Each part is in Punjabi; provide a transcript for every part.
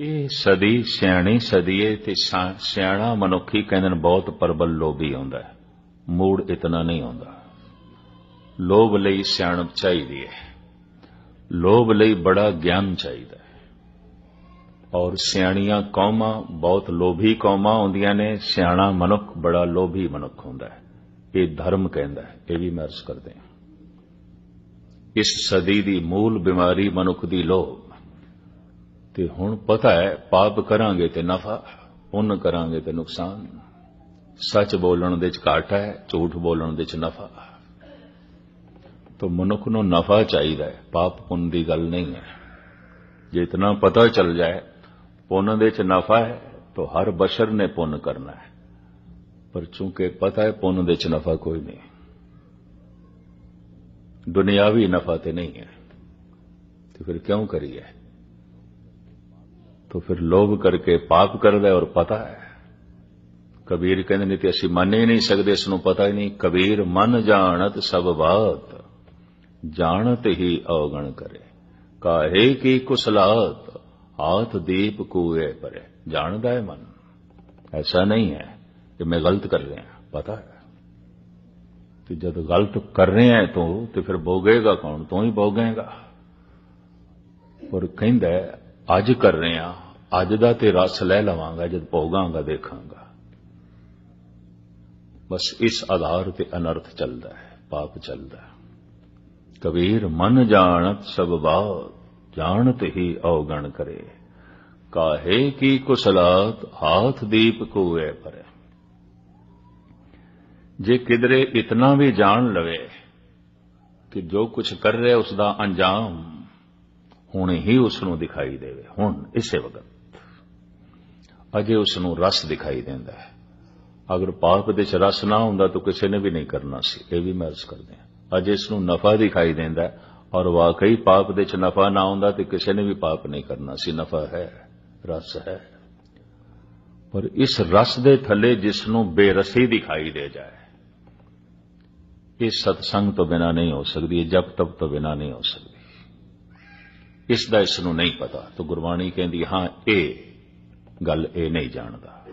ਇਹ ਸਦੀ ਸਿਆਣੀ ਸਦੀ ਏ ਤੇ ਸਾ- ਸਿਆਣਾ ਮਨੁੱਖੀ ਕਹਿੰਦੇ ਨੇ ਬਹੁਤ ਪ੍ਰਬਲ ਲੋਭੀ ਹੁੰਦਾ ਹੈ। ਮੂੜ ਇਤਨਾ ਨਹੀਂ ਹੁੰਦਾ ਲੋਭ ਲਈ ਸਿਆਣਪ ਚਾਹੀਦੀ ਹੈ। ਲੋਭ ਲਈ ਬੜਾ ਗਿਆਨ ਚਾਹੀਦਾ ਹੈ। ਔਰ ਸਿਆਣੀਆਂ ਕੌਮਾਂ ਬਹੁਤ ਲੋਭੀ ਕੌਮਾਂ ਹੁੰਦੀਆਂ ਨੇ। ਸਿਆਣਾ ਮਨੁੱਖ ਬੜਾ ਲੋਭੀ ਮਨੁੱਖ ਹੁੰਦਾ ਹੈ। ਇਹ ਧਰਮ ਕਹਿੰਦਾ ਹੈ। ਇਹ ਵੀ ਮਰਜ਼ ਕਰਦੇ ਹਾਂ। ਇਸ ਸਦੀ ਦੀ ਮੂਲ ਬਿਮਾਰੀ ਮਨੁੱਖ ਦੀ ਲੋਭ। ਤੇ ਹੁਣ ਪਤਾ ਹੈ, ਪਾਪ ਕਰਾਂਗੇ ਤੇ ਨਫਾ, ਪੁੰਨ ਕਰਾਂਗੇ ਤੇ ਨੁਕਸਾਨ। ਸੱਚ ਬੋਲਣ ਦੇ ਚ ਘਾਟਾ ਹੈ, ਝੂਠ ਬੋਲਣ ਦੇ ਚ ਨਫਾ। ਤਾਂ ਮਨੁੱਖ ਨੂੰ ਨਫਾ ਚਾਹੀਦਾ ਹੈ, ਪਾਪ ਪੁੰਨ ਦੀ ਗੱਲ ਨਹੀਂ ਹੈ। ਜੇ ਇਤਨਾ ਪਤਾ ਚੱਲ ਜਾਏ, ਪੁੰਨ ਦੇ ਚ ਨਫਾ ਹੈ, ਤੋ ਹਰ ਬਸ਼ਰ ਨੇ ਪੁੰਨ ਕਰਨਾ ਹੈ। ਪਰ ਚूंकि ਪਤਾ ਹੈ, ਪੁੰਨ ਦੇ ਚ ਨਫਾ ਕੋਈ ਨਹੀਂ। ਦੁਨਿਆਵੀ ਨਫਾ ਤੇ ਨਹੀਂ ਹੈ। ਤੇ ਫਿਰ ਕਿਉਂ ਕਰੀਏ? तो फिर लोभ करके पाप करदा और पता है ਕਬੀਰ ਕਹਿੰਦੇ ਨੇ ਤੇ ਅਸੀਂ ਮੰਨ ਹੀ ਨਹੀਂ ਸਕਦੇ ਇਸ ਨੂੰ ਪਤਾ ਹੀ ਨਹੀਂ ਕਬੀਰ ਮਨ ਜਾਣਤ ਸਭ ਬਾਤ ਜਾਣਤ ਹੀ ਔਗਣ ਕਰੇ ਕਾਹੇ ਕੀ ਕੁਸਲਾਤ ਹਾਥ ਦੀਪ ਕੂਏ ਪਰੇ ਜਾਣਦਾ ਹੈ ਮਨ ਐਸਾ ਨਹੀਂ ਹੈ ਕਿ ਮੈਂ ਗਲਤ ਕਰ ਰਿਹਾ ਪਤਾ ਹੈ ਤੇ ਜਦ ਗਲਤ ਕਰ ਰਹੇ ਹੈ ਤੂੰ ਤੇ ਫਿਰ ਭੋਗੇਗਾ ਕੌਣ ਤੂੰ ਹੀ ਭੋਗੇਗਾ ਪਰ ਕਹਿੰਦਾ ਹੈ, ਅੱਜ ਕਰ ਰਹੇ ਆ ਅੱਜ ਦਾ ਤੇ ਰਸ ਲੈ ਲਵਾਂਗਾ, ਜਦ ਭੋਗਾਂਗਾ, ਦੇਖਾਂਗਾ। ਬਸ ਇਸ ਆਧਾਰ ਤੇ ਅਨਰਥ ਚੱਲਦਾ ਹੈ, ਪਾਪ ਚੱਲਦਾ ਹੈ। ਕਬੀਰ ਮਨ ਜਾਣਤ ਸਭ ਬਾਤ, ਜਾਣਤ ਹੀ ਔਗਣ ਕਰੇ। ਕਾਹੇ ਕੀ ਕੁਸਲਾਤ, ਹਾਥ ਦੀਪ ਕੂਏ ਪਰੇ ਜੇ ਕਿਦਰੇ ਇਤਨਾ ਵੀ ਜਾਣ ਲਵੇ, ਕਿ ਜੋ ਕੁਝ ਕਰ ਰਿਹਾ ਉਸ ਦਾ ਅੰਜਾਮ, ਹੁਣ ਹੀ ਉਸ ਨੂੰ ਦਿਖਾਈ ਦੇਵੇ, ਹੁਣ, ਇਸੇ ਵਕਤ। ਅਜੇ ਉਸ ਨੂੰ ਰਸ ਦਿਖਾਈ ਦਿੰਦਾ ਹੈ। ਅਗਰ ਪਾਪ ਦੇ ਚ ਰਸ ਨਾ ਹੁੰਦਾ ਤਾਂ ਕਿਸੇ ਨੇ ਵੀ ਨਹੀਂ ਕਰਨਾ ਸੀ। ਇਹ ਵੀ ਮੈਂ ਅਰਜ਼ ਕਰਦੇ ਹਾਂ। ਅਜੇ ਇਸ ਨੂੰ ਨਫਾ ਦਿਖਾਈ ਦਿੰਦਾ ਹੈ ਔਰ ਵਾਕਈ ਪਾਪ ਦੇ ਚ ਨਫਾ ਨਾ ਹੁੰਦਾ ਤੇ ਕਿਸੇ ਨੇ ਵੀ ਪਾਪ ਨਹੀਂ ਕਰਨਾ ਸੀ। ਨਫਾ ਹੈ, ਰਸ ਹੈ। ਪਰ ਇਸ ਰਸ ਦੇ ਥੱਲੇ ਜਿਸ ਨੂੰ ਬੇਰਸੀ ਦਿਖਾਈ ਦੇ ਜਾਏ, ਇਹ ਸਤਸੰਗ ਤੋਂ ਬਿਨਾ ਨਹੀਂ ਹੋ ਸਕਦੀ ਜਪ ਤਪ ਤੋਂ ਬਿਨਾ ਨਹੀਂ ਹੋ ਸਕਦੀ। ਇਸ ਦਾ ਇਸ ਨੂੰ ਨਹੀਂ ਪਤਾ। ਤਾਂ ਗੁਰਬਾਣੀ ਕਹਿੰਦੀ, ਹਾਂ, ਇਹ ਗੱਲ ਇਹ ਨਹੀਂ ਜਾਣਦਾ।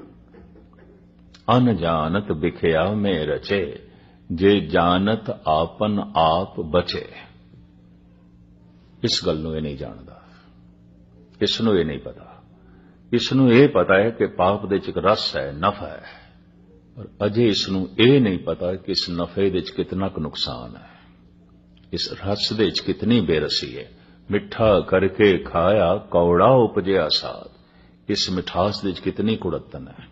ਅਨਜਾਨਤ ਵਿਖਿਆ ਮੇ ਰਚੇ, ਜੇ ਜਾਣਤ ਆਪਨ ਆਪ ਬਚੇ। ਇਸ ਗੱਲ ਨੂੰ ਇਹ ਨਹੀਂ ਜਾਣਦਾ। ਇਸ ਨੂੰ ਇਹ ਨਹੀਂ ਪਤਾ। ਇਸ ਨੂੰ ਇਹ ਪਤਾ ਹੈ ਕਿ ਪਾਪ ਦੇ ਚ ਇੱਕ ਰਸ ਹੈ, ਨਫਾ ਹੈ। ਪਰ ਅਜੇ ਇਸ ਨੂੰ ਇਹ ਨਹੀਂ ਪਤਾ ਕਿ ਇਸ ਨਫੇ ਦੇ ਚ ਕਿੰਨਾ ਕੁ ਨੁਕਸਾਨ ਹੈ। ਇਸ ਰਸ ਦੇ ਚ ਕਿਤਨੀ ਬੇਰਸੀ ਹੈ। ਮਿੱਠਾ ਕਰਕੇ ਖਾਇਆ, ਕੌੜਾ ਉਪਜਿਆ ਸਾਥ ਇਸ ਮਿਠਾਸ ਦੇ ਚ ਕਿਤਨੀ ਕੁੜਤਨ ਹੈ?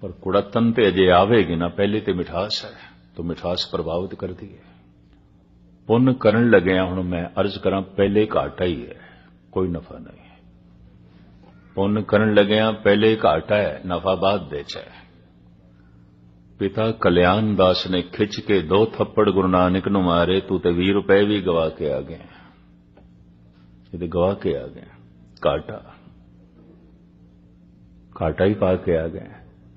ਪਰ ਕੁੜਤਨ ਤੇ ਅਜੇ ਆਵੇਗੀ ਨਾ, ਪਹਿਲੇ ਤੇ ਮਿਠਾਸ ਹੈ, ਤਾਂ ਮਿਠਾਸ ਪ੍ਰਭਾਵਿਤ ਕਰਦੀ ਹੈ। ਪੁੰਨ ਕਰਨ ਲੱਗਿਆ ਹੁਣ ਮੈਂ ਅਰਜ਼ ਕਰਾਂ, ਪਹਿਲੇ ਘਾਟਾ ਹੀ ਹੈ, ਕੋਈ ਨਫਾ ਨਹੀਂ। ਪੁੰਨ ਕਰਨ ਲੱਗਿਆ ਪਹਿਲੇ ਘਾਟਾ ਹੈ, ਨਫਾ ਬਾਅਦ ਦੇ ਚ ਹੈ। ਪਿਤਾ ਕਲਿਆਣ ਦਾਸ ਨੇ ਖਿੱਚ ਕੇ ਦੋ ਥੱਪੜ ਗੁਰੂ ਨਾਨਕ ਨੂੰ ਮਾਰੇ, ਤੂੰ ਤੇ 20 ਰੁਪਏ ਵੀ ਗਵਾ ਕੇ ਆ ਗਿਆ ਇਹ ਗਵਾ ਕੇ ਆ ਗਿਆ ਘਾਟਾ। ਘਾਟਾ ਹੀ ਪਾ ਕੇ ਆ ਗਿਆ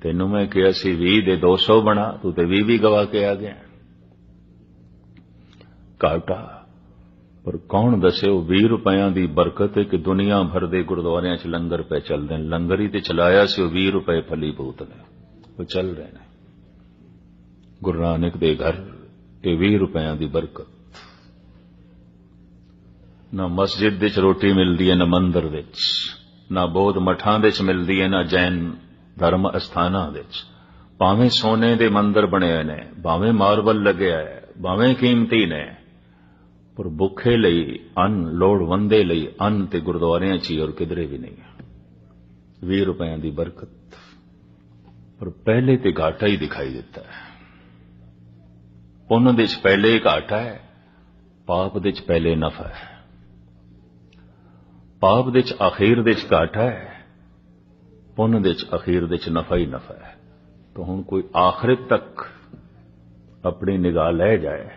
ਤੈਨੂੰ ਮੈਂ ਕਿਹਾ ਸੀ 20 ਦੇ 200 ਬਣਾ, ਤੂੰ ਤੇ 20 ਵੀ ਗਵਾ ਕੇ ਆ ਗਿਆ। ਘਾਟਾ। ਪਰ ਕੌਣ ਦੱਸੇ ਉਹ 20 ਰੁਪਿਆਂ ਦੀ ਬਰਕਤ ਹੈ ਕਿ ਦੁਨੀਆ ਭਰ ਦੇ ਗੁਰਦੁਆਰਿਆਂ 'ਚ ਲੰਗਰ ਪੈ ਚੱਲਦੇ ਨੇ। ਲੰਗਰ ਹੀ ਤੇ ਚਲਾਇਆ ਸੀ ਉਹ 20 ਰੁਪਏ ਫਲੀ ਭੂਤ ਨੇ। ਉਹ ਚੱਲ ਰਹੇ ਨੇ। ਗੁਰੂ ਨਾਨਕ ਦੇ ਘਰ ਇਹ 20 ਰੁਪਿਆਂ ਦੀ ਬਰਕਤ। ਨਾ ਮਸਜਿਦ ਵਿੱਚ ਰੋਟੀ ਮਿਲਦੀ ਹੈ, ਨਾ ਮੰਦਰ ਵਿੱਚ ਨਾ ਬੋਧ ਮਠਾਂ ਦੇ ਚ ਮਿਲਦੀ ਹੈ ਨਾ ਜੈਨ ਧਰਮ ਅਸਥਾਨਾਂ ਵਿੱਚ। ਭਾਵੇਂ ਸੋਨੇ ਦੇ ਮੰਦਰ ਬਣੇ ਨੇ, ਭਾਵੇਂ ਮਾਰਬਲ ਲੱਗਿਆ ਹੈ ਭਾਵੇਂ ਕੀਮਤੀ ਨੇ, ਪਰ ਭੁੱਖੇ ਲਈ, ਅੰਨ ਲੋੜਵੰਦੇ ਲਈ, ਅੰਨ ਤੇ ਗੁਰਦੁਆਰਿਆਂ 'ਚ ਹੀ ਔਰ ਕਿਧਰੇ ਵੀ ਨਹੀਂ। ਹੈ 20 ਰੁਪਿਆਂ ਦੀ ਬਰਕਤ, ਪਰ ਪਹਿਲੇ ਤੇ ਘਾਟਾ ਹੀ ਦਿਖਾਈ ਦਿੱਤਾ ਹੈ। ਪੁੰਨ ਦੇ ਚ ਪਹਿਲੇ ਘਾਟਾ ਹੈ, ਪਾਪ ਦੇ ਚ ਪਹਿਲੇ ਨਫਾ ਹੈ। ਪਾਪ ਦੇ ਚ ਅਖੀਰ ਦੇ ਚ ਘਾਟਾ ਹੈ, ਪੁੰਨ ਦੇ ਚ ਅਖੀਰ ਦੇ ਚ ਨਫਾ ਹੀ ਨਫਾ ਹੈ। ਤਾਂ ਹੁਣ ਕੋਈ ਆਖਿਰਤ ਤੱਕ ਆਪਣੀ ਨਿਗਾਹ ਲੈ ਜਾਏ,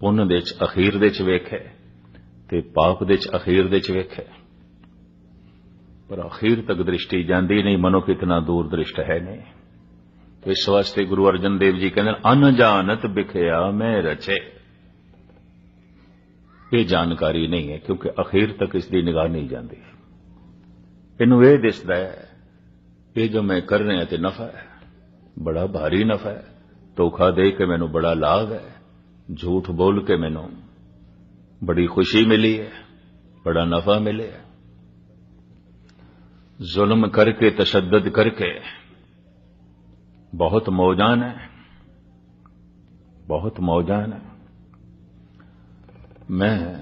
ਪੁੰਨ ਦੇ ਚ ਅਖੀਰ ਦੇ ਚ ਵੇਖੇ ਤੇ ਪਾਪ ਦੇ ਚ ਅਖੀਰ ਦੇ ਚ ਵੇਖੇ। ਪਰ ਅਖੀਰ ਤੱਕ ਦ੍ਰਿਸ਼ਟੀ ਜਾਂਦੀ ਨਹੀਂ ਮਨੋ ਕਿਤਨਾ ਦੂਰ ਦ੍ਰਿਸ਼ਟ ਹੈ ਨਹੀਂ। ਇਸ ਵਾਸਤੇ ਗੁਰੂ ਅਰਜਨ ਦੇਵ ਜੀ ਕਹਿੰਦੇ ਅਨਜਾਨਤ ਬਿਖਿਆ ਮੈਂ ਰਚੇ। ਇਹ ਜਾਣਕਾਰੀ ਨਹੀਂ ਹੈ, ਕਿਉਂਕਿ ਅਖੀਰ ਤੱਕ ਇਸ ਦੀ ਨਿਗਾਹ ਨਹੀਂ ਜਾਂਦੀ। ਇਹਨੂੰ ਇਹ ਦਿਸਦਾ ਹੈ, ਇਹ ਜੋ ਮੈਂ ਕਰ ਰਿਹਾ ਤੇ ਨਫਾ ਹੈ, ਬੜਾ ਭਾਰੀ ਨਫਾ ਹੈ। ਧੋਖਾ ਦੇ ਕੇ ਮੈਨੂੰ ਬੜਾ ਲਾਭ ਹੈ, ਝੂਠ ਬੋਲ ਕੇ ਮੈਨੂੰ ਬੜੀ ਖੁਸ਼ੀ ਮਿਲੀ ਹੈ, ਬੜਾ ਨਫਾ ਮਿਲਿਆ ਜ਼ੁਲਮ ਕਰਕੇ, ਤਸ਼ੱਦਦ ਕਰਕੇ ਬਹੁਤ ਮੌਜਾਨ ਹੈ ਬਹੁਤ ਮੌਜਾਨ ਹੈ ਮੈਂ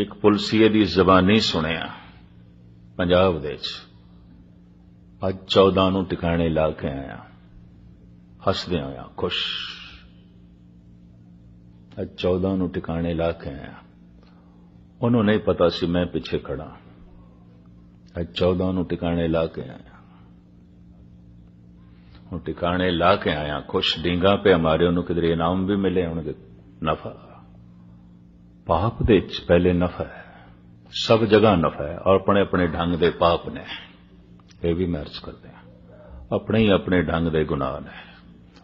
ਇੱਕ ਪੁਲਸੀਏ ਦੀ ਜ਼ਬਾਨੀ ਸੁਣਿਆ ਪੰਜਾਬ ਦੇ ਵਿੱਚ। ਅੱਜ 14 ਨੂੰ ਟਿਕਾਣੇ ਲਾ ਕੇ ਆਇਆ। ਹੱਸਦੇ ਹੋਇਆ ਖੁਸ਼। ਅੱਜ 14 ਨੂੰ ਟਿਕਾਣੇ ਲਾ ਕੇ ਆਇਆ। ਉਹਨੂੰ ਨਹੀਂ ਪਤਾ ਸੀ ਮੈਂ ਪਿੱਛੇ ਖੜਾ ਅੱਜ 14 ਨੂੰ ਟਿਕਾਣੇ ਲਾ ਕੇ ਆਇਆ। ਉਹ ਟਿਕਾਣੇ ਲਾ ਕੇ ਆਇਆ ਖੁਸ਼। ਡਿੰਗਾ ਪੇ ਹਮਾਰੇ ਉਹਨੂੰ ਕਿਧਰੇ ਇਨਾਮ ਵੀ ਮਿਲੇ ਉਹਨੂੰ ਨਫਾ। ਪਾਪ ਦੇ ਵਿੱਚ ਪਹਿਲੇ ਨਫਾ ਹੈ। ਸਭ ਜਗ੍ਹਾ ਨਫਾ ਹੈ ਔਰ ਆਪਣੇ ਆਪਣੇ ਢੰਗ ਦੇ ਪਾਪ ਨੇ। ਇਹ ਵੀ ਮੈਂ ਅਰਜ਼ ਕਰਦੇ ਹਾਂ। ਆਪਣੇ ਹੀ ਆਪਣੇ ਢੰਗ ਦੇ ਗੁਨਾਹ ਨੇ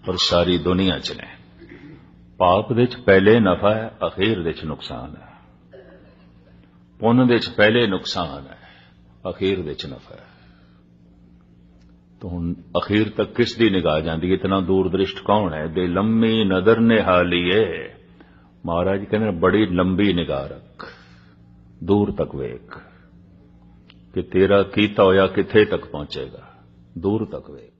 ਔਰ ਸਾਰੀ ਦੁਨੀਆ 'ਚ ਨੇ। ਪਾਪ ਦੇ ਚ ਪਹਿਲੇ ਨਫਾ ਹੈ, ਅਖੀਰ ਦੇ ਵਿੱਚ ਨੁਕਸਾਨ ਹੈ। ਪੁੰਨ ਦੇ ਚ ਪਹਿਲੇ ਨੁਕਸਾਨ ਹੈ, ਅਖੀਰ ਦੇ ਵਿੱਚ ਨਫਾ ਹੈ। ਤਾਂ ਹੁਣ ਅਖੀਰ ਤੱਕ ਕਿਸ ਦੀ ਨਿਗਾਹ ਜਾਂਦੀ ਹੈ? ਇਤਨਾ ਦੂਰਦ੍ਰਿਸ਼ਟ ਕੌਣ ਹੈ? ਦੇ ਲੰਮੀ ਨਜ਼ਰ ਨਿਹਾਲੀਏ। ਮਹਾਰਾਜ ਕਹਿੰਦੇ ਨੇ, ਬੜੀ ਲੰਬੀ ਨਿਗਾਹ ਰੱਖ, ਦੂਰ ਤੱਕ ਵੇਖ, ਕਿ ਤੇਰਾ ਕੀਤਾ ਹੋਇਆ ਕਿੱਥੇ ਤੱਕ ਪਹੁੰਚੇਗਾ, ਦੂਰ ਤੱਕ ਵੇਖ।